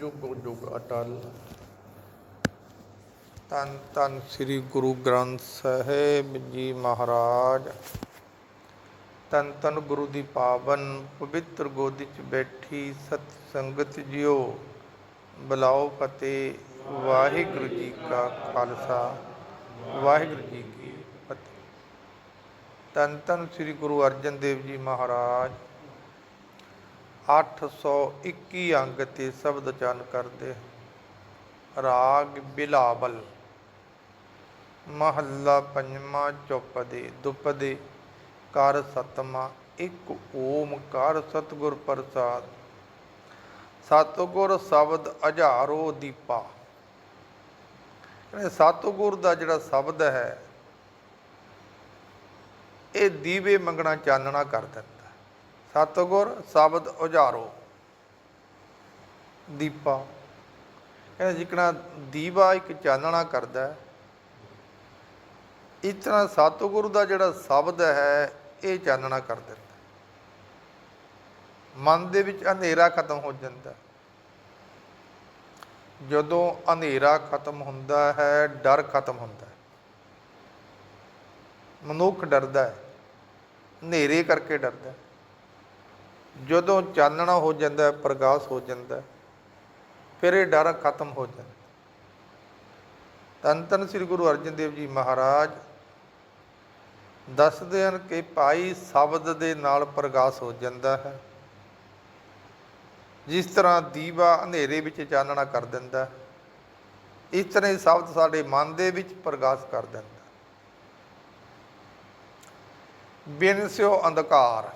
ਜੁਗ ਜੁਗ ਅਟਲ। ਤਨ ਤਨ ਸ੍ਰੀ ਗੁਰੂ ਗ੍ਰੰਥ ਸਾਹਿਬ ਜੀ ਮਹਾਰਾਜ। ਤਨ ਤਨ ਗੁਰੂ ਦੀ ਪਾਵਨ ਪਵਿੱਤਰ ਗੋਦੀ 'ਚ ਬੈਠੀ ਸਤ ਸੰਗਤ ਜਿਓ। ਬੁਲਾਓ ਫਤਿਹ, ਵਾਹਿਗੁਰੂ ਜੀ ਕਾ ਖਾਲਸਾ, ਵਾਹਿਗੁਰੂ ਜੀ ਕੀ ਫਤਿਹ। ਤਨ ਤਨ ਸ੍ਰੀ ਗੁਰੂ ਅਰਜਨ ਦੇਵ ਜੀ ਮਹਾਰਾਜ। 821 ਅੰਗ ਤੇ ਸ਼ਬਦ ਚਨ ਕਰਦੇ ਰਾਗ ਬਿਲਾਵਲ। ਮਹੱਲਾ ਪੰਜਵਾਂ, ਚੌਪਦੇ, ਦੁਪਦੇ। ਕਰ ਸਤਮਾ ਇੱਕ ਓਮਕਾਰ ਸਤਿਗੁਰ ਪ੍ਰਸਾਦ। ਸਤਿਗੁਰ ਸ਼ਬਦ ਹਜ਼ਾਰੋ ਦੀਪਾ। ਇਹ ਸਤਿਗੁਰ ਦਾ ਜਿਹੜਾ ਸ਼ਬਦ ਹੈ, ਇਹ ਦੀਵੇ ਮੰਗਣਾ ਚਾਨਣਾ ਕਰ ਦਿੰਦਾ। ਸਤਿਗੁਰ ਸ਼ਬਦ ਉਜਾਰੋ। ਦੀਪਾ। ਕਹਿੰਦਾ ਜਿਕਣਾ ਦੀਵਾ ਇੱਕ ਚਾਨਣਾ ਕਰਦਾ ਹੈ, ਇਸ ਤਰ੍ਹਾਂ ਸਤਿਗੁਰੂ ਦਾ ਜਿਹੜਾ ਸ਼ਬਦ ਹੈ, ਇਹ ਚਾਨਣਾ ਕਰ ਦਿੰਦਾ ਮਨ ਦੇ ਵਿੱਚ ਹਨੇਰਾ ਖਤਮ ਹੋ ਜਾਂਦਾ ਜਦੋਂ ਹਨੇਰਾ ਖਤਮ ਹੁੰਦਾ ਹੈ, ਡਰ ਖਤਮ ਹੁੰਦਾ ਹੈ। ਮਨੁੱਖ ਡਰਦਾ ਹੈ। ਹਨੇਰੇ ਕਰਕੇ ਡਰਦਾ ਹੈ। ਜਦੋਂ ਚਾਨਣਾ ਹੋ ਜਾਂਦਾ ਹੈ ਪ੍ਰਕਾਸ਼ ਹੋ ਜਾਂਦਾ ਫਿਰ ਇਹ ਡਰ ਖਤਮ ਹੋ ਜਾਂਦਾ ਹੈ। ਧੰਨ ਸ੍ਰੀ ਗੁਰੂ ਅਰਜਨ ਦੇਵ ਜੀ ਮਹਾਰਾਜ ਦੱਸਦੇ ਹਨ ਕਿ ਭਾਈ ਸ਼ਬਦ ਦੇ ਨਾਲ ਪ੍ਰਕਾਸ਼ ਹੋ ਜਾਂਦਾ ਹੈ ਜਿਸ ਤਰ੍ਹਾਂ ਦੀਵਾ ਹਨੇਰੇ ਵਿੱਚ ਚਾਨਣਾ ਕਰ ਦਿੰਦਾ ਹੈ, ਇਸ ਤਰ੍ਹਾਂ ਹੀ ਸ਼ਬਦ ਸਾਡੇ ਮਨ ਦੇ ਵਿੱਚ ਪ੍ਰਕਾਸ਼ ਕਰ ਦਿੰਦਾ ਹੈ। ਬਿਨ ਸਿਓ ਅੰਧਕਾਰ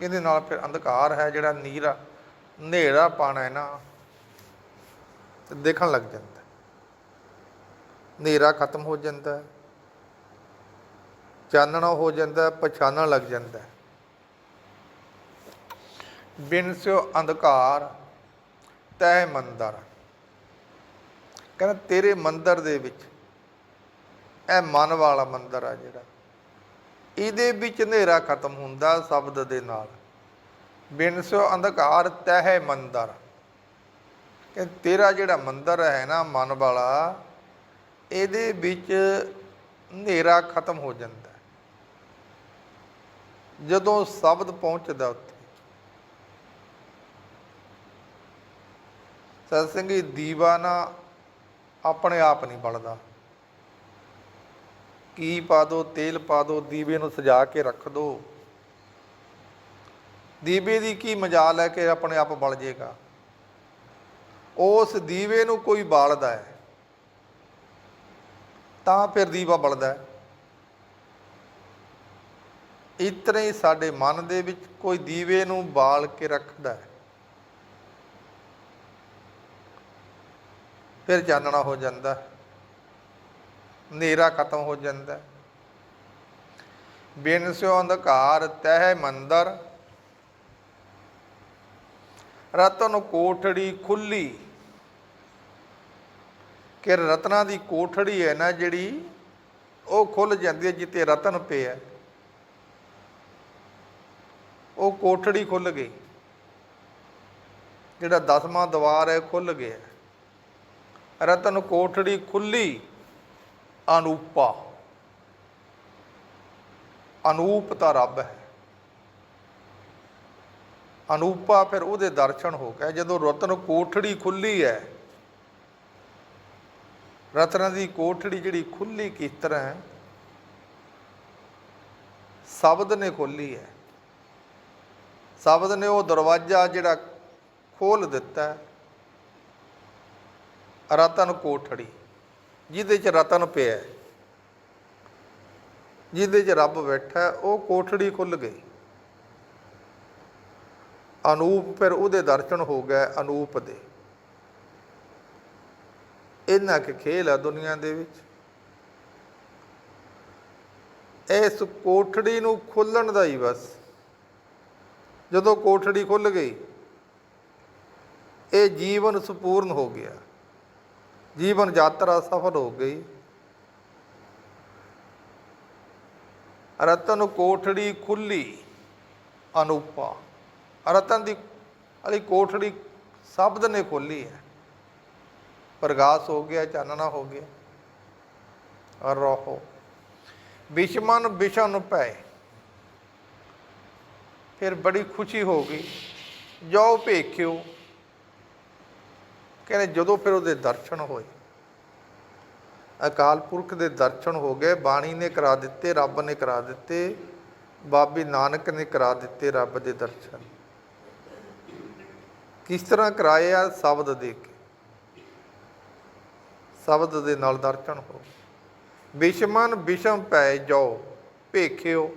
ਇਹਦੇ ਨਾਲ ਫਿਰ ਅੰਧਕਾਰ ਹੈ, ਜਿਹੜਾ ਨੀਰਾ, ਹਨੇਰਾ ਪਾਣਾ ਹੈ ਨਾ ਤੇ ਦੇਖਣ ਲੱਗ ਜਾਂਦਾ। ਹਨੇਰਾ ਖਤਮ ਹੋ ਜਾਂਦਾ ਹੈ ਚਾਨਣਾ ਹੋ ਜਾਂਦਾ ਹੈ ਪਛਾਣਨ ਲੱਗ ਜਾਂਦਾ। ਹੈ ਬਿਨ ਸਿਓ ਅੰਧਕਾਰ, ਤੈ ਮੰਦਰ। ਕਹਿੰਦਾ ਤੇਰੇ ਮੰਦਰ ਦੇ ਵਿੱਚ, ਇਹ ਮਨ ਵਾਲਾ ਮੰਦਰ ਆ ਜਿਹੜਾ। ਇਹਦੇ ਵਿੱਚ ਹਨੇਰਾ ਖਤਮ ਹੁੰਦਾ ਸ਼ਬਦ ਦੇ ਨਾਲ। ਬਿਨ ਸਿਓ ਅੰਧਕਾਰ ਤਹਿ ਮੰਦਰ। ਕਿ ਤੇਰਾ ਜਿਹੜਾ ਮੰਦਰ ਹੈ ਨਾ, ਮਨ ਵਾਲਾ, ਇਹਦੇ ਵਿੱਚ ਹਨੇਰਾ ਖਤਮ ਹੋ ਜਾਂਦਾ। ਜਦੋਂ ਸ਼ਬਦ ਪਹੁੰਚਦਾ ਉੱਥੇ। ਸਤਸੰਗੀ ਦੀਵਾ ਨਾ ਆਪਣੇ ਆਪ ਨਹੀਂ ਬਲਦਾ। ਘੀ ਪਾ ਦੋ, ਤੇਲ ਪਾ ਦੋ, ਦੀਵੇ ਨੂੰ ਸਜਾ ਕੇ ਰੱਖ ਦੋ। ਦੀਵੇ ਦੀ ਕੀ ਮਜਾਲ ਹੈ ਕਿ ਆਪਣੇ ਆਪ ਬਲ ਜੇਗਾ। ਉਸ ਦੀਵੇ ਨੂੰ ਕੋਈ ਬਾਲਦਾ ਹੈ, ਤਾਂ ਫਿਰ ਦੀਵਾ ਬਲਦਾ ਹੈ। ਇਤਨੇ ਹੀ ਸਾਡੇ ਮਨ ਦੇ ਵਿੱਚ ਕੋਈ ਦੀਵੇ ਨੂੰ ਬਾਲ ਕੇ ਰੱਖਦਾ ਹੈ। ਫਿਰ ਚਾਨਣਾ ਹੋ ਜਾਂਦਾ ਹੈ। ਹਨੇਰਾ ਖਤਮ ਹੋ ਜਾਂਦਾ ਹੈ। ਬਿਨ ਸਿਓ ਅੰਧਕਾਰ, ਤਹਿ ਮੰਦਰ। ਰਤਨ ਕੋਠੜੀ ਖੁੱਲੀ। ਕਿ ਰਤਨਾ ਦੀ ਕੋਠੜੀ ਹੈ ਨਾ ਜਿਹੜੀ, ਉਹ ਖੁੱਲ ਜਾਂਦੀ ਹੈ ਜਿੱਤੇ ਰਤਨ ਪਿਆ ਉਹ ਕੋਠੜੀ ਖੁੱਲ ਗਈ। ਜਿਹੜਾ ਦਸਵਾਂ ਦਵਾਰ ਹੈ, ਖੁੱਲ ਗਿਆ। ਰਤਨ ਕੋਠੜੀ ਖੁੱਲੀ। ਅਨੂਪਾ। ਅਨੂਪ ਤਾਂ ਰੱਬ ਹੈ। ਅਨੂਪਾ ਫਿਰ ਉਹਦੇ ਦਰਸ਼ਨ ਹੋ ਗਏ। ਜਦੋਂ ਰਤਨ ਕੋਠੜੀ ਖੁੱਲੀ ਹੈ, ਰਤਨਾਂ ਦੀ ਕੋਠੜੀ ਜਿਹੜੀ ਖੁੱਲੀ ਕਿਸ ਤਰ੍ਹਾਂ ਹੈ, ਸ਼ਬਦ ਨੇ ਖੋਲੀ ਹੈ। ਸ਼ਬਦ ਨੇ ਉਹ ਦਰਵਾਜ਼ਾ ਜਿਹੜਾ ਖੋਲ ਦਿੱਤਾ, ਰਤਨ ਕੋਠੜੀ। ਜਿਹਦੇ 'ਚ ਰਤਨ ਪਿਆ ਜਿਹਦੇ 'ਚ ਰੱਬ ਬੈਠਾ ਉਹ ਕੋਠੜੀ ਖੁੱਲ ਗਈ। ਅਨੂਪ ਫਿਰ ਉਹਦੇ ਦਰਸ਼ਨ ਹੋ ਗਏ ਅਨੂਪ ਦੇ। ਇੰਨਾ ਕਿ ਖੇਲ ਆ ਦੁਨੀਆ ਦੇ ਵਿੱਚ। ਇਸ ਕੋਠੜੀ ਨੂੰ ਖੋਲਣ ਦਾ ਹੀ ਬਸ। ਜਦੋਂ ਕੋਠੜੀ ਖੁੱਲ ਗਈ, ਇਹ ਜੀਵਨ ਸੰਪੂਰਨ ਹੋ ਗਿਆ। ਜੀਵਨ ਯਾਤਰਾ ਸਫਲ ਹੋ ਗਈ। ਰਤਨ ਕੋਠੜੀ ਖੁੱਲੀ ਅਨੂਪਾ। ਰਤਨ ਦੀ ਅਲੀ ਕੋਠੜੀ ਸ਼ਬਦ ਨੇ ਖੋਲੀ ਹੈ। ਪ੍ਰਗਾਸ ਹੋ ਗਿਆ, ਚਾਨਣਾ ਹੋ ਗਿਆ। ਔਰ ਰਹੋ। ਵਿਸ਼ਮਨ ਵਿਸ਼ਨ ਪੈ ਫਿਰ ਬੜੀ ਖੁਸ਼ੀ ਹੋ ਗਈ। ਜੋ ਭੇਖਿਓ। ਕਹਿੰਦੇ ਜਦੋਂ ਫਿਰ ਉਹਦੇ ਦਰਸ਼ਨ ਹੋਏ, ਅਕਾਲ ਪੁਰਖ ਦੇ ਦਰਸ਼ਨ ਹੋ ਗਏ, ਬਾਣੀ ਨੇ ਕਰਾ ਦਿੱਤੇ, ਰੱਬ ਨੇ ਕਰਾ ਦਿੱਤੇ, ਬਾਬੇ ਨਾਨਕ ਨੇ ਕਰਾ ਦਿੱਤੇ ਰੱਬ ਦੇ ਦਰਸ਼ਨ। ਕਿਸ ਤਰ੍ਹਾਂ ਕਰਾਏ ਆ? ਸ਼ਬਦ ਦੇ ਕੇ। ਸ਼ਬਦ ਦੇ ਨਾਲ ਦਰਸ਼ਨ ਹੋ ਵਿਸ਼ਮਨ ਵਿਸ਼ਮ ਪੈ ਜਾਓ, ਭੇਖਿਓ,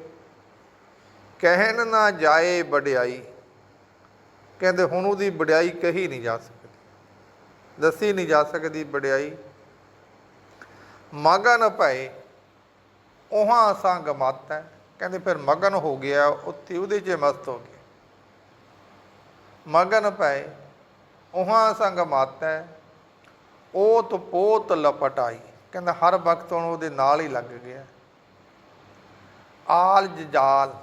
ਕਹਿਣ ਨਾ ਜਾਏ ਵਡਿਆਈ। ਕਹਿੰਦੇ ਹੁਣ ਉਹਦੀ ਵਡਿਆਈ ਕਹੀ ਨਹੀਂ ਜਾ ਸਕਦੀ। ਦੱਸੀ ਨਹੀਂ ਜਾ ਸਕਦੀ ਵਡਿਆਈ। ਮਗਨ ਪਏ ਉਹਾਂ ਸੰਗ ਮਤ ਹੈ। ਕਹਿੰਦੇ ਫਿਰ ਮਗਨ ਹੋ ਗਿਆ, ਉੱਥੇ ਉਹਦੇ 'ਚ ਮਸਤ ਹੋ ਗਿਆ। ਮਗਨ ਪਏ ਉਹਾਂ ਸੰਗ ਮਤ ਹੈ, ਓਤ ਪੋਤ ਲਪਟਾਈ। ਕਹਿੰਦਾ ਹਰ ਵਕਤ ਹੁਣ ਉਹਦੇ ਨਾਲ ਹੀ ਲੱਗ ਗਿਆ। ਆਲ ਜਜਾਲ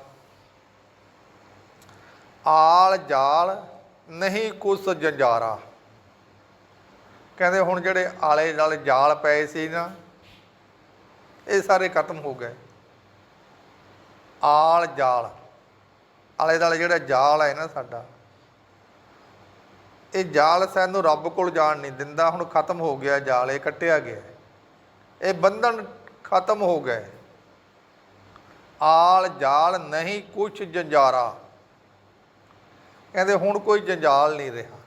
ਆਲ ਜਾਲ ਨਹੀਂ ਕੁਸ ਜੰਜਾਰਾ। ਕਹਿੰਦੇ ਹੁਣ ਜਿਹੜੇ ਆਲੇ ਨਾਲ ਜਾਲ ਪਏ ਸੀ ਨਾ, ਇਹ ਸਾਰੇ ਖਤਮ ਹੋ ਗਏ। ਆਲ ਜਾਲ, ਆਲੇ ਦਾਲੇ ਜਿਹੜਾ ਜਾਲ ਹੈ ਨਾ ਸਾਡਾ, ਇਹ ਜਾਲ ਸਾਨੂੰ ਰੱਬ ਕੋਲ ਜਾਣ ਨਹੀਂ ਦਿੰਦਾ, ਹੁਣ ਖਤਮ ਹੋ ਗਿਆ ਜਾਲ, ਇਹ ਕੱਟਿਆ ਗਿਆ। ਇਹ ਬੰਧਨ ਖਤਮ ਹੋ ਗਏ। ਆਲ ਜਾਲ ਨਹੀਂ ਕੁਛ ਜੰਜਾਰਾ। ਕਹਿੰਦੇ ਹੁਣ ਕੋਈ ਜੰਜਾਲ ਨਹੀਂ ਰਿਹਾ।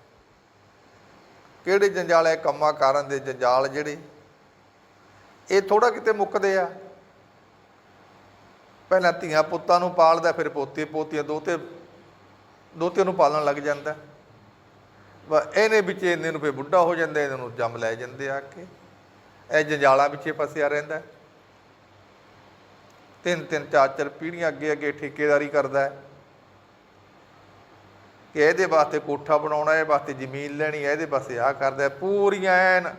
ਕਿਹੜੇ ਜੰਜਾਲ ਹੈ ਕੰਮਾਂ ਕਾਰਾਂ ਦੇ ਜੰਜਾਲ ਜਿਹੜੇ? ਇਹ ਥੋੜਾ ਕਿਤੇ ਮੁੱਕਦੇ ਆ। ਪਹਿਲਾਂ ਧੀਆਂ ਪੁੱਤਾਂ ਨੂੰ ਪਾਲਦਾ, ਫਿਰ ਪੋਤੇ, ਪੋਤੀਆਂ ਦੋਤੇ ਦੋਤੇ ਨੂੰ ਪਾਲਣ ਲੱਗ ਜਾਂਦਾ। ਵਾ ਇਹਨੇ ਵਿੱਚ ਇਹਨੇ ਨੂੰ ਫਿਰ ਬੁੱਢਾ ਹੋ ਜਾਂਦਾ ਇਹਨਾਂ ਨੂੰ ਜੰਮ ਲੈ ਜਾਂਦੇ ਆ ਕੇ। ਇਹ ਜੰਜਾਲਾਂ ਵਿੱਚ ਫਸਿਆ ਰਹਿੰਦਾ। ਤਿੰਨ ਤਿੰਨ ਚਾਰ ਚਾਰ ਪੀੜ੍ਹੀਆਂ ਅੱਗੇ ਅੱਗੇ ਠੇਕੇਦਾਰੀ ਕਰਦਾ। ਹੈ ਕਿ ਇਹਦੇ ਵਾਸਤੇ ਕੋਠਾ ਬਣਾਉਣਾ, ਇਹਦੇ ਵਾਸਤੇ ਜ਼ਮੀਨ ਲੈਣੀ ਹੈ ਇਹਦੇ ਵਾਸਤੇ ਆਹ ਕਰਦਾ, ਪੂਰੀਆਂ ਐਨ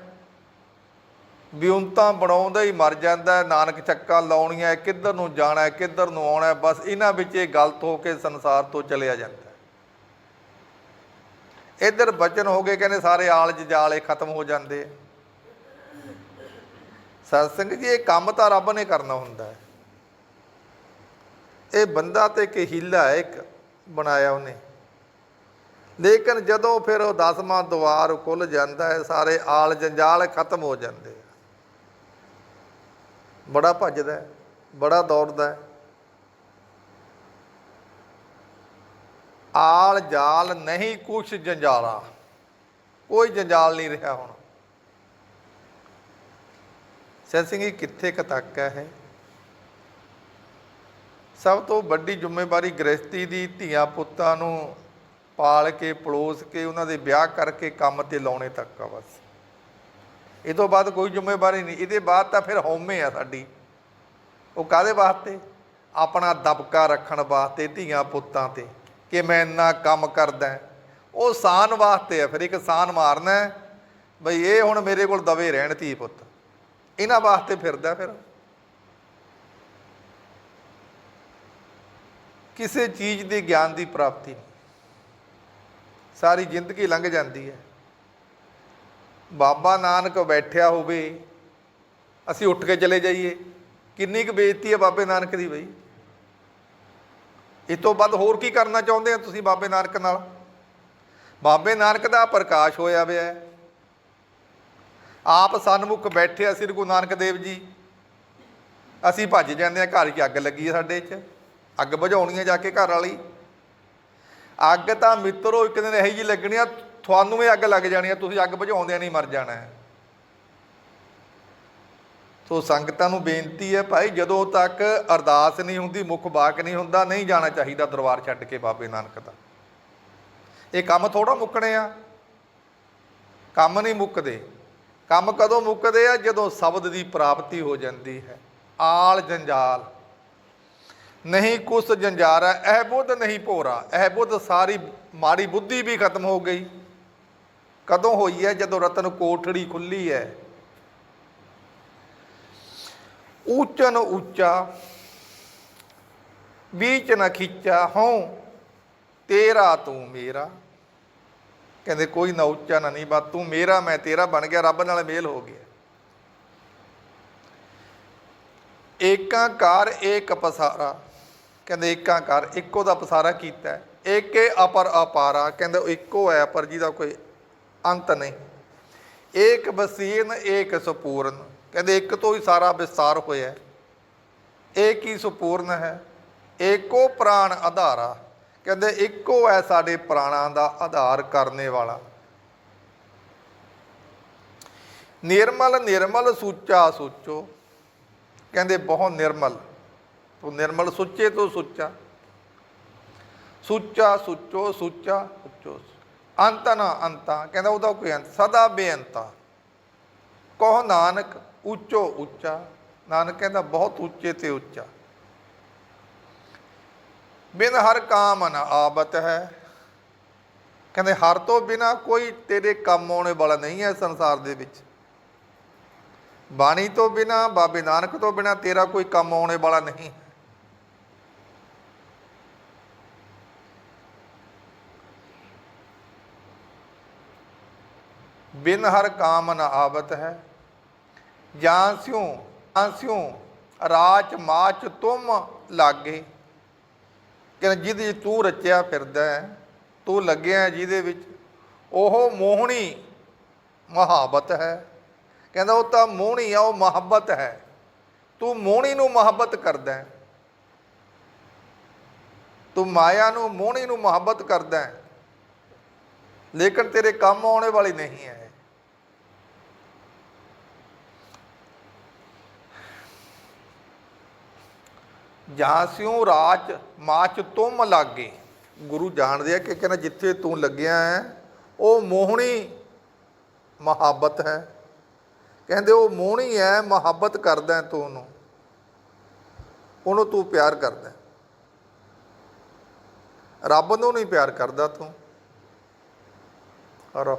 ਵਿਉਂਤਾਂ ਬਣਾਉਂਦਾ ਹੀ ਮਰ ਜਾਂਦਾ, ਨਾਨਕ ਚੱਕਾ ਲਾਉਣੀਆਂ, ਕਿੱਧਰ ਨੂੰ ਜਾਣਾ, ਕਿੱਧਰ ਨੂੰ ਆਉਣਾ, ਬਸ ਇਹਨਾਂ ਵਿੱਚ ਇਹ ਗਲਤ ਹੋ ਕੇ ਸੰਸਾਰ ਤੋਂ ਚਲਿਆ ਜਾਂਦਾ। ਇੱਧਰ ਬਚਨ ਹੋ ਗਏ, ਕਹਿੰਦੇ ਸਾਰੇ ਆਲਜ ਜਾਲੇ ਖਤਮ ਹੋ ਜਾਂਦੇ ਆ। ਸਤਸੰਗ ਜੀ, ਇਹ ਕੰਮ ਤਾਂ ਰੱਬ ਨੇ ਕਰਨਾ ਹੁੰਦਾ ਹੈ। ਇਹ ਬੰਦਾ ਤੇ ਇੱਕ ਹੀਲਾ ਹੈ ਇੱਕ ਬਣਾਇਆ ਉਹਨੇ। ਲੇਕਿਨ ਜਦੋਂ ਫਿਰ ਉਹ ਦਸਵਾਂ ਦੁਆਰ ਖੁੱਲ ਜਾਂਦਾ ਹੈ ਸਾਰੇ ਆਲ ਜੰਜਾਲ ਖਤਮ ਹੋ ਜਾਂਦੇ ਆ। ਬੜਾ ਭੱਜਦਾ ਹੈ, ਬੜਾ ਦੌੜਦਾ ਹੈ। ਆਲ ਜਾਲ ਨਹੀਂ ਕੁਛ ਜੰਜਾਲਾ। ਕੋਈ ਜੰਜਾਲ ਨਹੀਂ ਰਿਹਾ ਹੁਣ। ਸੈਨ ਸਿੰਘ ਇਹ ਕਿੱਥੇ ਕੁ ਤੱਕ ਹੈ ਇਹ? ਸਭ ਤੋਂ ਵੱਡੀ ਜ਼ਿੰਮੇਵਾਰੀ ਗ੍ਰਸਤੀ ਦੀ ਧੀਆਂ ਪੁੱਤਾਂ ਨੂੰ ਪਾਲ ਕੇ ਪਲੋਸ ਕੇ, ਉਹਨਾਂ ਦੇ ਵਿਆਹ ਕਰਕੇ ਕੰਮ ਤੇ ਲਾਉਣੇ ਤੱਕ ਆ ਬਸ। ਇਹ ਤੋਂ ਬਾਅਦ ਕੋਈ ਜ਼ਿੰਮੇਵਾਰੀ ਨਹੀਂ। ਇਹਦੇ ਬਾਅਦ ਤਾਂ ਫਿਰ ਹਉਮੈ ਆ ਸਾਡੀ। ਉਹ ਕਾਦੇ ਵਾਸਤੇ? ਆਪਣਾ ਦਬਕਾ ਰੱਖਣ ਵਾਸਤੇ, ਧੀਆਂ ਪੁੱਤਾਂ ਤੇ। ਕਿ ਮੈਂ ਇੰਨਾ ਕੰਮ ਕਰਦਾ ਉਹ ਸਾਨ ਵਾਸਤੇ ਆ। ਫਿਰ ਇੱਕ ਸਾਨ ਮਾਰਨਾ ਬਈ ਇਹ ਹੁਣ ਮੇਰੇ ਕੋਲ ਦਵੇ ਰਹਿਣ ਧੀ ਪੁੱਤ। ਇਹਨਾਂ ਵਾਸਤੇ ਫਿਰਦਾ ਫਿਰ। ਕਿਸੇ ਚੀਜ਼ ਦੇ ਗਿਆਨ ਦੀ ਪ੍ਰਾਪਤੀ ਨਹੀਂ। ਸਾਰੀ ਜ਼ਿੰਦਗੀ ਲੰਘ ਜਾਂਦੀ ਹੈ। ਬਾਬਾ ਨਾਨਕ ਬੈਠਿਆ ਹੋਵੇ, ਅਸੀਂ ਉੱਠ ਕੇ ਚਲੇ ਜਾਈਏ। ਕਿੰਨੀ ਕੁ ਬੇਇੱਜ਼ਤੀ ਹੈ ਬਾਬੇ ਨਾਨਕ ਦੀ ਬਈ। ਇਸ ਤੋਂ ਵੱਧ ਹੋਰ ਕੀ ਕਰਨਾ ਚਾਹੁੰਦੇ ਆ ਤੁਸੀਂ ਬਾਬੇ ਨਾਨਕ ਨਾਲ? ਬਾਬੇ ਨਾਨਕ ਦਾ ਪ੍ਰਕਾਸ਼ ਹੋਇਆ ਹੋਇਆ ਹੈ। ਆਪ ਸਨਮੁਖ ਬੈਠੇ ਆ ਸ੍ਰੀ ਗੁਰੂ ਨਾਨਕ ਦੇਵ ਜੀ। ਅਸੀਂ ਭੱਜ ਜਾਂਦੇ ਆ ਘਰ 'ਚ ਅੱਗ ਲੱਗੀ ਹੈ ਸਾਡੇ 'ਚ। ਅੱਗ ਬੁਝਾਉਣੀ ਹੈ ਜਾ ਕੇ ਘਰ ਵਾਲੀ। ਅੱਗ ਤਾਂ ਮਿੱਤਰੋ ਇੱਕ ਦਿਨ ਇਹੀ ਜੀ ਲੱਗਣੀ ਆ, ਤੁਹਾਨੂੰ ਵੀ ਅੱਗ ਲੱਗ ਜਾਣੀ ਆ, ਤੁਸੀਂ ਅੱਗ ਬੁਝਾਉਂਦਿਆਂ ਨਹੀਂ ਮਰ ਜਾਣਾ ਹੈ। ਸੋ ਸੰਗਤਾਂ ਨੂੰ ਬੇਨਤੀ ਹੈ ਭਾਈ, ਜਦੋਂ ਤੱਕ ਅਰਦਾਸ ਨਹੀਂ ਹੁੰਦੀ, ਮੁੱਖ ਬਾਕ ਨਹੀਂ ਹੁੰਦਾ, ਨਹੀਂ ਜਾਣਾ ਚਾਹੀਦਾ ਦਰਬਾਰ ਛੱਡ ਕੇ ਬਾਬੇ ਨਾਨਕ ਦਾ। ਇਹ ਕੰਮ ਥੋੜਾ ਮੁੱਕਣੇ ਆ। ਕੰਮ ਨਹੀਂ ਮੁੱਕਦੇ। ਕੰਮ ਕਦੋਂ ਮੁੱਕਦੇ ਆ? ਜਦੋਂ ਸ਼ਬਦ ਦੀ ਪ੍ਰਾਪਤੀ ਹੋ ਜਾਂਦੀ ਹੈ। ਆਲ ਜੰਜਾਲ। ਨਹੀਂ ਕੁਸ ਜੰਜਾਰਾ, ਇਹ ਬੁੱਧ ਨਹੀਂ ਭੋਰਾ, ਇਹ ਬੁੱਧ ਸਾਰੀ ਮਾੜੀ ਬੁੱਧੀ ਵੀ ਖਤਮ ਹੋ ਗਈ। ਕਦੋਂ ਹੋਈ ਹੈ? ਜਦੋਂ ਰਤਨ ਕੋਠੜੀ ਖੁੱਲੀ ਹੈ। ਉੱਚਨ ਉੱਚਾ ਵੀਚ ਨਾ ਖਿੱਚਾ, ਹਉ ਤੇਰਾ ਤੂੰ ਮੇਰਾ। ਕਹਿੰਦੇ ਕੋਈ ਨਾ ਉੱਚਾ ਨਾ ਨਹੀਂ ਬਾ ਤੂੰ ਮੇਰਾ, ਮੈਂ ਤੇਰਾ ਬਣ ਗਿਆ, ਰੱਬ ਨਾਲ ਮੇਲ ਹੋ ਗਿਆ। ਏਕਾਂ ਕਾਰ ਏਕ ਪਸਾਰਾ। ਕਹਿੰਦੇ ਏਕਾਕਾਰ ਇੱਕੋ ਦਾ ਪਸਾਰਾ ਕੀਤਾ ਹੈ। ਏਕੇ ਅਪਰ ਅਪਾਰਾ, ਕਹਿੰਦੇ ਉਹ ਇੱਕੋ ਹੈ, ਪਰ ਜਿਹਦਾ ਕੋਈ ਅੰਤ ਨਹੀਂ ਏਕ ਬਸੀਨ, ਏਕ ਸੁਪੂਰਨ, ਕਹਿੰਦੇ ਇੱਕ ਤੋਂ ਹੀ ਸਾਰਾ ਵਿਸਤਾਰ ਹੋਇਆ ਹੈ। ਏਕ ਹੀ ਸੰਪੂਰਨ ਹੈ ਏਕੋ ਪ੍ਰਾਣ ਆਧਾਰਾ, ਕਹਿੰਦੇ ਇੱਕੋ ਹੈ ਸਾਡੇ ਪ੍ਰਾਣਾਂ ਦਾ ਆਧਾਰ ਕਰਨੇ ਵਾਲਾ ਨਿਰਮਲ ਨਿਰਮਲ ਸੂਚਾ ਸੂਚੋ, ਕਹਿੰਦੇ ਬਹੁਤ ਨਿਰਮਲ ਤੂੰ ਨਿਰਮਲ ਸੁੱਚੇ ਤੋਂ ਸੁੱਚਾ। ਸੁੱਚਾ, ਸੁੱਚੋ ਸੁੱਚਾ, ਸੁੱਚੋ। ਅੰਤ ਨਾ ਅੰਤਾ, ਕਹਿੰਦਾ ਉਹਦਾ ਕੋਈ ਅੰਤ, ਸਦਾ ਬੇਅੰਤਾ। ਕਹੋ ਨਾਨਕ ਉੱਚੋ ਉੱਚਾ, ਨਾਨਕ ਕਹਿੰਦਾ ਬਹੁਤ ਉੱਚੇ ਤੇ ਉੱਚਾ। ਬਿਨ ਹਰ ਕਾਮ ਨ ਆਬਤ ਹੈ। ਕਹਿੰਦੇ ਹਰ ਤੋਂ ਬਿਨਾ ਕੋਈ ਤੇਰੇ ਕੰਮ ਆਉਣੇ ਵਾਲਾ ਨਹੀਂ ਹੈ ਸੰਸਾਰ ਦੇ ਵਿੱਚ। ਬਾਣੀ ਤੋਂ ਬਿਨਾ, ਬਾਬੇ ਨਾਨਕ ਤੋਂ ਬਿਨਾ ਤੇਰਾ ਕੋਈ ਕੰਮ ਆਉਣੇ ਵਾਲਾ ਨਹੀਂ। ਹੈ ਬਿਨ ਹਰ ਕਾਮ ਨ ਆਵਤ ਹੈ। ਜਾਂ ਸਿਉ ਜਾਂ ਸਿਉ, ਰਾਚ ਮਾਚ ਤੁਮ ਲਾਗੇ। ਕਿ ਜਿਹਦੇ 'ਚ ਤੂੰ ਰਚਿਆ ਫਿਰਦਾ ਹੈ ਤੂੰ ਲੱਗਿਆ ਜਿਹਦੇ ਵਿੱਚ ਉਹ ਮੋਹਣੀ ਮੁਹੱਬਤ ਹੈ। ਕਹਿੰਦਾ ਉਹ ਤਾਂ ਮੋਹਣੀ ਆ, ਉਹ ਮੁਹੱਬਤ ਹੈ। ਤੂੰ ਮੋਹਣੀ ਨੂੰ ਮੁਹੱਬਤ ਕਰਦਾ। ਹੈ ਤੂੰ ਮਾਇਆ ਨੂੰ ਮੋਹਣੀ ਨੂੰ ਮੁਹੱਬਤ ਕਰਦਾ। ਹੈ ਲੇਕਿਨ ਤੇਰੇ ਕੰਮ ਆਉਣੇ ਵਾਲੀ ਨਹੀਂ ਹੈ। ਜਾਂ ਸਿਉ ਰਾਚ ਮਾਚ ਤੁਮ ਲਾਗੇ। ਗੁਰੂ ਜਾਣਦੇ ਆ ਕਿ ਕਹਿੰਦਾ ਜਿੱਥੇ ਤੂੰ ਲੱਗਿਆ ਹੈ, ਉਹ ਮੋਹਣੀ ਮੁਹੱਬਤ ਹੈ। ਕਹਿੰਦੇ ਉਹ ਮੋਹਣੀ ਹੈ, ਮੁਹੱਬਤ ਕਰਦਾ ਤੂੰ ਉਹਨੂੰ। ਉਹਨੂੰ ਤੂੰ ਪਿਆਰ ਕਰਦਾ। ਰੱਬ ਨੂੰ ਨਹੀਂ ਪਿਆਰ ਕਰਦਾ ਤੂੰ। ਔਰ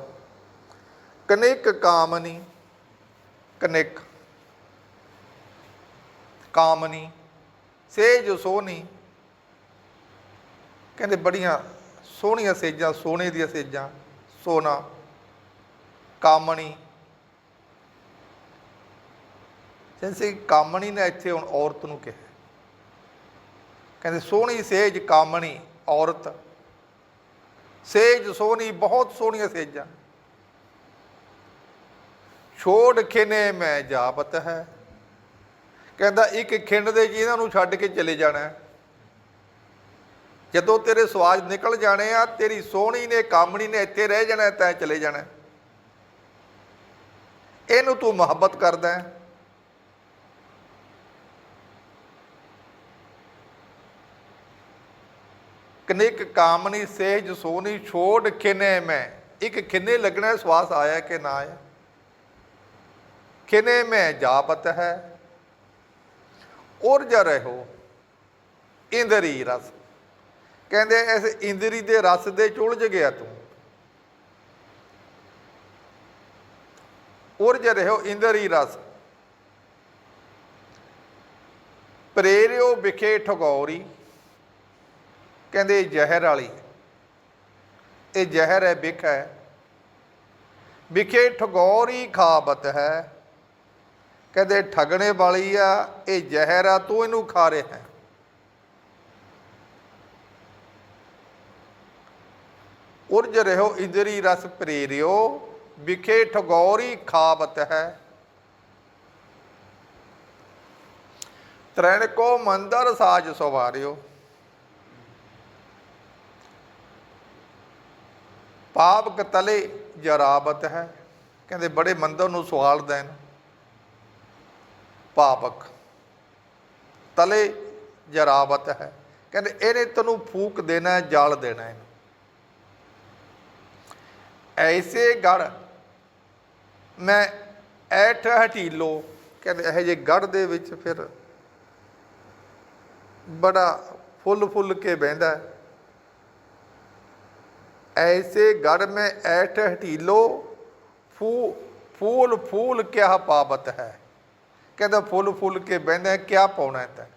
ਕਨੇਕ ਕਾਮਨੀ ਕਨੇਕ ਕਾਮਨੀ। ਸੇਜ ਸੋਹਣੀ। ਕਹਿੰਦੇ ਬੜੀਆਂ ਸੋਹਣੀਆਂ ਸੇਜਾਂ, ਸੋਨੇ ਦੀਆਂ ਸੇਜਾਂ, ਸੋਨਾ, ਕਾਮਣੀ। ਜੈਸੇ ਕਾਮਣੀ ਨੇ ਇੱਥੇ ਹੁਣ ਔਰਤ ਨੂੰ ਕਿਹਾ। ਕਹਿੰਦੇ ਸੋਹਣੀ ਸੇਜ, ਕਾਮਣੀ, ਔਰਤ। ਸੇਜ ਸੋਹਣੀ, ਬਹੁਤ ਸੋਹਣੀਆਂ ਸੇਜਾਂ। ਛੋੜ ਖਿਨੇ ਮੈਂ ਜਾਪਤ ਹੈ। ਕਹਿੰਦਾ ਇੱਕ ਖਿੰਡ ਦੇ ਜੀ ਇਹਨਾਂ ਨੂੰ ਛੱਡ ਕੇ ਚਲੇ ਜਾਣਾ ਜਦੋਂ ਤੇਰੇ ਸਵਾਜ ਨਿਕਲ ਜਾਣੇ ਆ, ਤੇਰੀ ਸੋਹਣੀ ਨੇ, ਕਾਮਣੀ ਨੇ ਇੱਥੇ ਰਹਿ ਜਾਣਾ ਤੈਂ ਚਲੇ ਜਾਣਾ ਇਹਨੂੰ ਤੂੰ ਮੁਹੱਬਤ ਕਰਦਾ ਹੈ। ਕਨਿਕ ਕਾਮਣੀ ਸਹਿਜ ਸੋਹਣੀ, ਛੋੜ ਖਿਨੇ ਮੈਂ। ਇੱਕ ਖਿਨੇ ਲੱਗਣਾ ਸਵਾਸ ਆਇਆ ਕਿ ਨਾ ਆਇਆ। ਖਿਨੇ ਮੈਂ ਜਾਪਤ ਹੈ ਉਰਜ ਰਹੋ, ਇੰਦਰੀ ਰਸ। ਕਹਿੰਦੇ ਇਸ ਇੰਦਰੀ ਦੇ ਰਸ ਦੇ ਚ ਉਲਝ ਗਿਆ ਤੂੰ। ਉਰਜ ਰਹੋ, ਇੰਦਰੀ ਰਸ। ਪ੍ਰੇਰਿਓ ਵਿਖੇ ਠਗੌਰੀ। ਕਹਿੰਦੇ ਜ਼ਹਿਰ ਵਾਲੀ ਇਹ ਜ਼ਹਿਰ ਹੈ, ਵਿਖ ਹੈ। ਵਿਖੇ ਠਗੌਰੀ ਖਾਬਤ ਹੈ। ਕਹਿੰਦੇ ਠਗਣੇ ਵਾਲੀ ਆ, ਇਹ ਜ਼ਹਿਰ ਆ, ਤੂੰ ਇਹਨੂੰ ਖਾ ਰਿਹਾ ਹੈ। ਉਰਜ ਰਹੋ ਇੰਦਰੀ ਰਸ ਪ੍ਰੇਰਿਓ, ਵਿਖੇ ਠਗੌਰੀ ਖਾਬਤ ਹੈ। ਤ੍ਰੈਣ ਕੋ ਮੰਦਰ ਸਾਜ ਸਵਾਰਿਓ। ਪਾਪ ਕਤਲੇ ਜਰਾਬਤ ਹੈ। ਕਹਿੰਦੇ ਬੜੇ ਮੰਦਰ ਨੂੰ ਸਵਾਲ ਦੇਣ ਪਾਪਕ। ਤਲੇ ਜਰਾਵਤ ਹੈ। ਕਹਿੰਦੇ ਇਹਨੇ ਤੈਨੂੰ ਫੂਕ ਦੇਣਾ ਜਾਲ ਦੇਣਾ ਇਹਨੂੰ। ਐਸੇ ਗੜ ਮੈਂ ਐਠ ਹਟੀਲੋ ਕਹਿੰਦੇ ਇਹ ਜੇ ਗੜ ਦੇ ਵਿੱਚ ਫਿਰ ਬੜਾ ਫੁੱਲ ਫੁੱਲ ਕੇ ਬਹਿੰਦਾ ਐਸੇ ਗੜ ਮੈਂ ਐਠ ਹਟੀਲੋ ਫੂ, ਫੂਲ ਫੂਲ ਕਿਆ ਪਾਵਤ ਹੈ। ਕਹਿੰਦਾ ਫੁੱਲ ਫੁੱਲ ਕੇ ਬਹਿੰਦਾ ਕਿਆ ਪਾਉਣਾ ਹੈ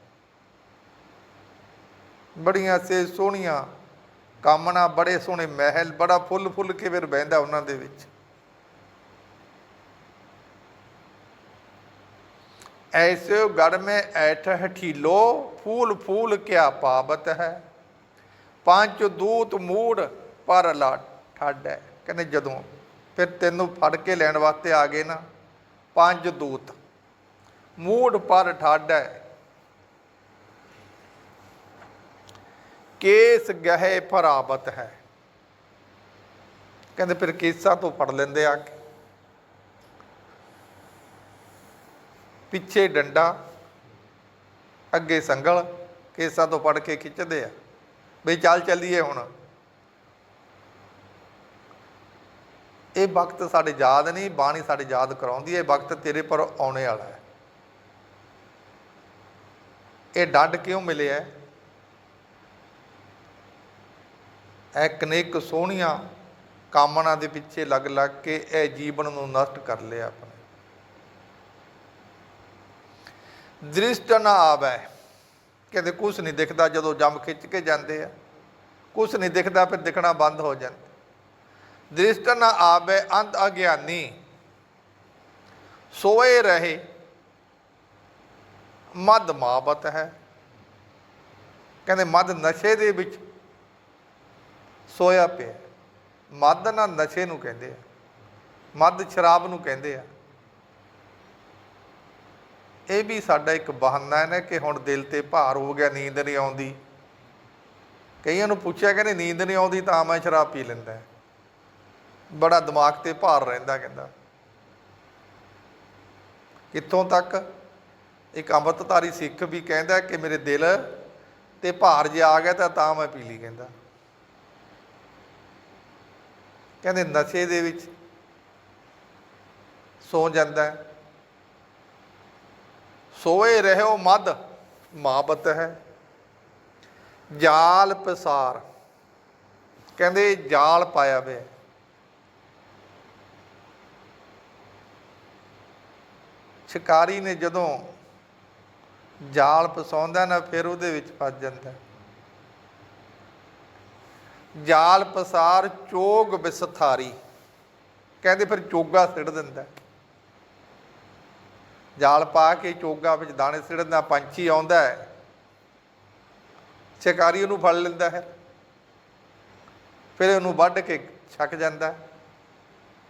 ਬੜੀਆਂ ਸੇ ਸੋਹਣੀਆਂ ਕਾਮਣਾ ਬੜੇ ਸੋਹਣੇ ਮਹਿਲ, ਬੜਾ ਫੁੱਲ ਫੁੱਲ ਕੇ ਫਿਰ ਬਹਿੰਦਾ ਉਹਨਾਂ ਦੇ ਵਿੱਚ। ਐਸੇ ਗੜ ਮੇ ਐਠ ਹਠੀਲੋ, ਫੂਲ ਫੂਲ ਕਿਆ ਪਾਵਤ ਹੈ? ਪੰਜ ਦੂਤ ਮੂੜ ਪਰ ਲਾ ਠੱਡ। ਹੈ ਕਹਿੰਦੇ ਜਦੋਂ ਫਿਰ ਤੈਨੂੰ ਫੜ ਕੇ ਲੈਣ ਵਾਸਤੇ ਆ ਗਏ ਨਾ, ਪੰਜ ਦੂਤ। ਮੂਡ ਪਰ ਠੱਡ ਹੈ। ਕੇਸ ਗਹਿ ਫਰਾਬਤ ਹੈ। ਕਹਿੰਦੇ ਫਿਰ ਕੇਸਾਂ ਤੋਂ ਫੜ ਲੈਂਦੇ ਆ ਕੇ ਪਿੱਛੇ ਡੰਡਾ, ਅੱਗੇ ਸੰਗਲ, ਕੇਸਾਂ ਤੋਂ ਫੜ ਕੇ ਖਿੱਚਦੇ ਆ। ਬਈ ਚੱਲ ਚੱਲੀਏ ਹੁਣ। ਇਹ ਵਕਤ ਸਾਡੇ ਯਾਦ ਨਹੀਂ, ਬਾਣੀ ਸਾਡੇ ਯਾਦ ਕਰਾਉਂਦੀ ਹੈ, ਇਹ ਵਕਤ ਤੇਰੇ ਪਰ ਆਉਣੇ ਵਾਲਾ ਹੈ। ਇਹ ਡੱਡ ਕਿਉਂ ਮਿਲਿਆ ਇਹ ਕਨੇਕ ਸੋਹਣੀਆਂ ਕਾਮਨਾ ਦੇ ਪਿੱਛੇ ਲੱਗ ਲੱਗ ਕੇ ਇਹ ਜੀਵਨ ਨੂੰ ਨਸ਼ਟ ਕਰ ਲਿਆ ਆਪਣੇ। ਦ੍ਰਿਸ਼ਟ ਨਾ ਆਵੇ। ਕਹਿੰਦੇ ਕੁਛ ਨਹੀਂ ਦਿਖਦਾ ਜਦੋਂ ਜੰਮ ਖਿੱਚ ਕੇ ਜਾਂਦੇ ਆ। ਕੁਛ ਨਹੀਂ ਦਿਖਦਾ ਫਿਰ ਦਿਖਣਾ ਬੰਦ ਹੋ ਜਾਂਦਾ। ਦ੍ਰਿਸ਼ਟ ਨਾ ਆਵੇ, ਅੰਧ ਅਗਿਆਨੀ। ਸੋਏ ਰਹੇ ਮਦ ਮਾਬਤ ਹੈ। ਕਹਿੰਦੇ ਮਦ ਨਸ਼ੇ ਦੇ ਵਿੱਚ ਸੋਇਆ ਪਿਆ। ਮਦ ਨਾ ਨਸ਼ੇ ਨੂੰ ਕਹਿੰਦੇ ਆ। ਮਦ ਸ਼ਰਾਬ ਨੂੰ ਕਹਿੰਦੇ ਆ। ਇਹ ਵੀ ਸਾਡਾ ਇੱਕ ਬਹਾਨਾ ਹੈ ਨਾ ਕਿ ਹੁਣ ਦਿਲ ਤੇ ਭਾਰ ਹੋ ਗਿਆ, ਨੀਂਦ ਨਹੀਂ ਆਉਂਦੀ। ਕਈਆਂ ਨੂੰ ਪੁੱਛਿਆ, ਕਹਿੰਦੇ ਨੀਂਦ ਨਹੀਂ ਆਉਂਦੀ ਤਾਂ ਮੈਂ ਸ਼ਰਾਬ ਪੀ ਲੈਂਦਾ। ਬੜਾ ਦਿਮਾਗ ਤੇ ਭਾਰ ਰਹਿੰਦਾ, ਕਹਿੰਦਾ। ਕਿੱਥੋਂ ਤੱਕ? ਇੱਕ ਅੰਮ੍ਰਿਤਧਾਰੀ ਸਿੱਖ ਵੀ ਕਹਿੰਦਾ ਕਿ ਮੇਰੇ ਦਿਲ ਤੇ ਭਾਰ ਜੇ ਆ ਗਿਆ ਤਾਂ ਤਾਂ ਮੈਂ ਪੀ ਲਈ ਕਹਿੰਦਾ। ਕਹਿੰਦੇ ਨਸ਼ੇ ਦੇ ਵਿੱਚ ਸੋ ਜਾਂਦਾ ਸੋਏ ਰਹਿਓ ਮਦ ਮਾਬਤ ਹੈ। ਜਾਲ ਪਸਾਰ, ਕਹਿੰਦੇ ਜਾਲ ਪਾਇਆ ਵੇ। ਸ਼ਿਕਾਰੀ ਨੇ ਜਦੋਂ ਜਾਲ ਪਸਾਉਂਦਾ ਨਾ ਫਿਰ ਉਹਦੇ ਵਿੱਚ ਫਸ ਜਾਂਦਾ। ਜਾਲ ਪਸਾਰ ਚੋਗ ਵਿਸਥਾਰੀ ਕਹਿੰਦੇ ਫਿਰ ਚੋਗਾ ਸਿੱਟ ਦਿੰਦਾ। ਜਾਲ ਪਾ ਕੇ ਚੋਗਾ ਵਿੱਚ ਦਾਣੇ ਸਿੜਦਾ ਪੰਛੀ ਆਉਂਦਾ ਹੈ। ਸ਼ਿਕਾਰੀ ਉਹਨੂੰ ਫੜ ਲੈਂਦਾ ਹੈ। ਫਿਰ ਉਹਨੂੰ ਵੱਢ ਕੇ ਛਕ ਜਾਂਦਾ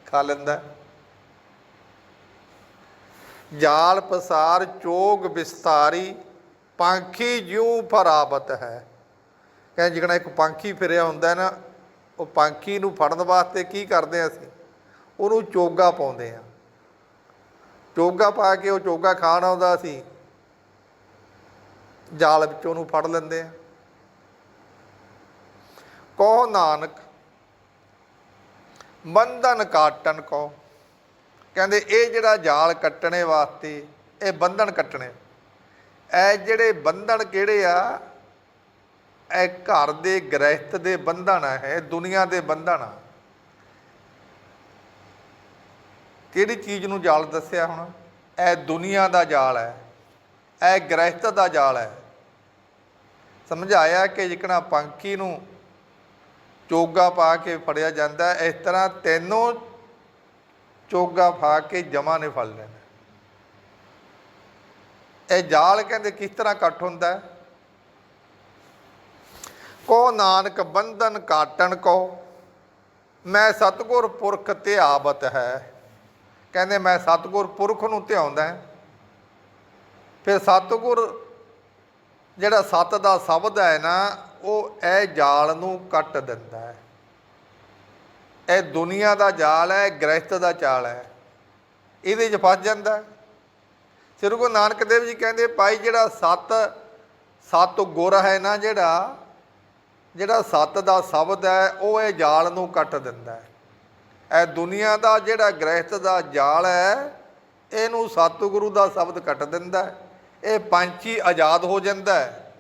ਖਾ ਲੈਂਦਾ ਜਾਲ ਪਸਾਰ ਚੋਗ ਵਿਸਤਾਰੀ, ਪੰਖੀ ਜਿਉ ਫਰਾਬਤ ਹੈ। ਕਹਿੰਦੇ ਜਿਹੜਾ ਇੱਕ ਪੰਖੀ ਫਿਰਿਆ ਹੁੰਦਾ ਨਾ, ਉਹ ਪੰਖੀ ਨੂੰ ਫੜਨ ਵਾਸਤੇ ਕੀ ਕਰਦੇ ਆ ਅਸੀਂ? ਉਹਨੂੰ ਚੋਗਾ ਪਾਉਂਦੇ ਆ ਚੋਗਾ ਪਾ ਕੇ ਉਹ ਚੋਗਾ ਖਾਣ ਆਉਂਦਾ ਸੀ। ਜਾਲ ਵਿੱਚੋਂ ਉਹਨੂੰ ਫੜ ਲੈਂਦੇ ਆ ਕੋ ਨਾਨਕ ਬੰਧਨ ਕਾਟਨ ਕੋ ਕਹਿੰਦੇ ਇਹ ਜਿਹੜਾ ਜਾਲ ਕੱਟਣੇ ਵਾਸਤੇ, ਇਹ ਬੰਧਨ ਕੱਟਣੇ। ਇਹ ਜਿਹੜੇ ਬੰਧਨ ਕਿਹੜੇ ਆ? ਇਹ ਘਰ ਦੇ ਗ੍ਰਹਿਸਥ ਦੇ ਬੰਧਨ ਆ, ਇਹ ਦੁਨੀਆ ਦੇ ਬੰਧਨ ਆ। ਕਿਹੜੀ ਚੀਜ਼ ਨੂੰ ਜਾਲ ਦੱਸਿਆ ਹੁਣ? ਇਹ ਦੁਨੀਆ ਦਾ ਜਾਲ ਹੈ ਇਹ ਗ੍ਰਹਿਸਥ ਦਾ ਜਾਲ ਹੈ ਸਮਝਾਇਆ ਕਿ ਜਿਕਣਾ ਪੰਖੀ ਨੂੰ ਚੋਗਾ ਪਾ ਕੇ ਫੜਿਆ ਜਾਂਦਾ, ਇਸ ਤਰ੍ਹਾਂ ਤੈਨੂੰ ਚੋਗਾ ਫਾ ਕੇ ਜਮਾ ਨੇ ਫੜ ਲੈਣਾ। ਇਹ ਜਾਲ ਕਹਿੰਦੇ ਕਿਸ ਤਰ੍ਹਾਂ ਕੱਟ ਹੁੰਦਾ ਹੈ? ਕੋ ਨਾਨਕ ਬੰਧਨ ਕਾਟਣ ਕੋ ਮੈਂ ਸਤਗੁਰ ਪੁਰਖ ਧਿਆਵਤ ਹੈ। ਕਹਿੰਦੇ ਮੈਂ ਸਤਗੁਰ ਪੁਰਖ ਨੂੰ ਧਿਆਉਂਦਾ ਫਿਰ ਸਤਗੁਰ ਜਿਹੜਾ ਸਤ ਦਾ ਸ਼ਬਦ ਹੈ ਨਾ, ਉਹ ਇਹ ਜਾਲ ਨੂੰ ਕੱਟ ਦਿੰਦਾ ਹੈ। ਇਹ ਦੁਨੀਆ ਦਾ ਜਾਲ ਹੈ ਗ੍ਰਹਿਸਤ ਦਾ ਚਾਲ ਹੈ। ਇਹਦੇ 'ਚ ਫਸ ਜਾਂਦਾ ਸ੍ਰੀ ਗੁਰੂ ਨਾਨਕ ਦੇਵ ਜੀ ਕਹਿੰਦੇ, ਭਾਈ ਜਿਹੜਾ ਸਤ ਸਤ ਗੁਰ ਹੈ ਨਾ ਜਿਹੜਾ ਜਿਹੜਾ ਸਤ ਦਾ ਸ਼ਬਦ ਹੈ, ਉਹ ਇਹ ਜਾਲ ਨੂੰ ਕੱਟ ਦਿੰਦਾ ਹੈ। ਇਹ ਦੁਨੀਆ ਦਾ ਜਿਹੜਾ ਗ੍ਰਹਿਸਤ ਦਾ ਜਾਲ ਹੈ, ਇਹਨੂੰ ਸਤਿਗੁਰੂ ਦਾ ਸ਼ਬਦ ਕੱਟ ਦਿੰਦਾ ਹੈ। ਇਹ ਪੰਛੀ ਆਜ਼ਾਦ ਹੋ ਜਾਂਦਾ ਹੈ।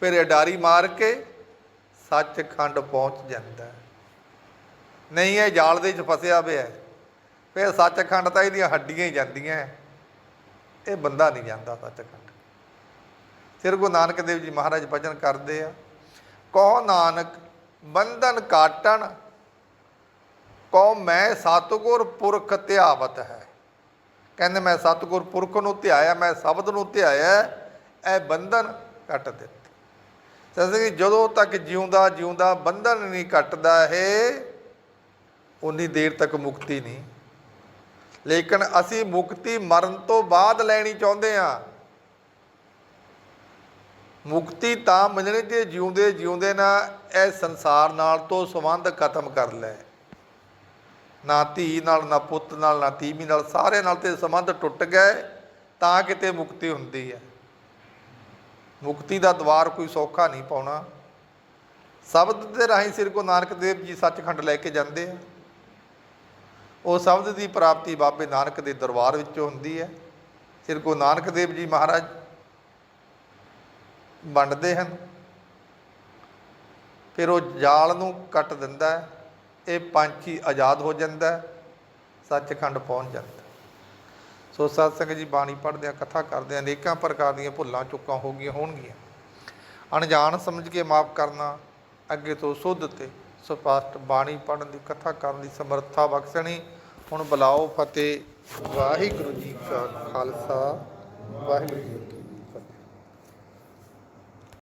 ਫਿਰ ਇਹ ਡਾਰੀ ਮਾਰ ਕੇ ਸੱਚਖੰਡ ਪਹੁੰਚ ਜਾਂਦਾ ਹੈ। ਨਹੀਂ, ਇਹ ਜਾਲ ਦੇ ਵਿੱਚ ਫਸਿਆ ਪਿਆ ਹੈ। ਫਿਰ ਸੱਚਖੰਡ ਤਾਂ ਇਹਦੀਆਂ ਹੱਡੀਆਂ ਹੀ ਜਾਂਦੀਆਂ ਇਹ ਬੰਦਾ ਨਹੀਂ ਜਾਂਦਾ ਸੱਚਖੰਡ। ਸ੍ਰੀ ਗੁਰੂ ਨਾਨਕ ਦੇਵ ਜੀ ਮਹਾਰਾਜ ਭਜਨ ਕਰਦੇ ਆ। ਕਹੋ ਨਾਨਕ, ਬੰਧਨ ਕਾਟਣ, ਕਹੋ ਮੈਂ ਸਤਿਗੁਰ ਪੁਰਖ ਧਿਆਵਤ ਹੈ। ਕਹਿੰਦੇ ਮੈਂ ਸਤਿਗੁਰ ਪੁਰਖ ਨੂੰ ਧਿਆਇਆ, ਮੈਂ ਸ਼ਬਦ ਨੂੰ ਧਿਆਇਆ, ਇਹ ਬੰਧਨ ਕੱਟ ਦਿੱਤੇ। ਜੈਸੇ ਜਦੋਂ ਤੱਕ ਜਿਉਂਦਾ ਜਿਉਂਦਾ ਬੰਧਨ ਨਹੀਂ ਕੱਟਦਾ ਇਹ ਉਨੀ ਦੇਰ ਤੱਕ ਮੁਕਤੀ ਨਹੀਂ। ਲੇਕਿਨ ਅਸੀਂ ਮੁਕਤੀ ਮਰਨ ਤੋਂ ਬਾਅਦ ਲੈਣੀ ਚਾਹੁੰਦੇ ਹਾਂ। ਮੁਕਤੀ ਤਾਂ ਮੰਨਣੀ ਜੇ ਜਿਉਂਦੇ ਜਿਉਂਦੇ ਨਾ ਇਹ ਸੰਸਾਰ ਨਾਲ ਤੋਂ ਸੰਬੰਧ ਖਤਮ ਕਰ ਲੈ। ਨਾ ਧੀ ਨਾਲ, ਨਾ ਪੁੱਤ ਨਾਲ, ਨਾ ਤੀਵੀਂ ਨਾਲ ਸਾਰੇ ਨਾਲ ਤੇ ਸੰਬੰਧ ਟੁੱਟ ਗਏ ਤਾਂ ਕਿਤੇ ਮੁਕਤੀ ਹੁੰਦੀ ਹੈ। ਮੁਕਤੀ ਦਾ ਦਵਾਰ ਕੋਈ ਸੌਖਾ ਨਹੀਂ ਪਾਉਣਾ। ਸ਼ਬਦ ਦੇ ਰਾਹੀਂ ਸ੍ਰੀ ਗੁਰੂ ਨਾਨਕ ਦੇਵ ਜੀ ਸੱਚਖੰਡ ਲੈ ਕੇ ਜਾਂਦੇ ਆ। ਉਹ ਸ਼ਬਦ ਦੀ ਪ੍ਰਾਪਤੀ ਬਾਬੇ ਨਾਨਕ ਦੇ ਦਰਬਾਰ ਵਿੱਚੋਂ ਹੁੰਦੀ ਹੈ। ਸ੍ਰੀ ਗੁਰੂ ਨਾਨਕ ਦੇਵ ਜੀ ਮਹਾਰਾਜ ਵੰਡਦੇ ਹਨ। ਫਿਰ ਉਹ ਜਾਲ ਨੂੰ ਕੱਟ ਦਿੰਦਾ ਹੈ। ਇਹ ਪੰਛੀ ਆਜ਼ਾਦ ਹੋ ਜਾਂਦਾ ਹੈ, ਸੱਚਖੰਡ ਪਹੁੰਚ ਜਾਂਦਾ ਹੈ। ਸੋ ਸਤਸੰਗ ਜੀ ਬਾਣੀ ਪੜ੍ਹਦੇ ਆ ਕਥਾ ਕਰਦੇ ਆ ਅਨੇਕਾਂ ਪ੍ਰਕਾਰ ਦੀਆਂ ਭੁੱਲਾਂ ਚੁੱਕਾਂ ਹੋ ਗਈਆਂ ਹੋਣਗੀਆਂ। ਅਣਜਾਣ ਸਮਝ ਕੇ ਮਾਫ ਕਰਨਾ ਅੱਗੇ ਤੋਂ ਸੁੱਧ ਤੇ ਸਪਸ਼ਟ ਬਾਣੀ ਪੜ੍ਹਨ ਦੀ, ਕਥਾ ਕਰਨ ਦੀ ਸਮਰੱਥਾ ਬਖਸ਼ਣੀ। ਹੁਣ ਬੁਲਾਓ ਫਤਿਹ। ਵਾਹਿਗੁਰੂ ਜੀ ਕਾ ਖਾਲਸਾ। ਵਾਹਿਗੁਰੂ ਜੀ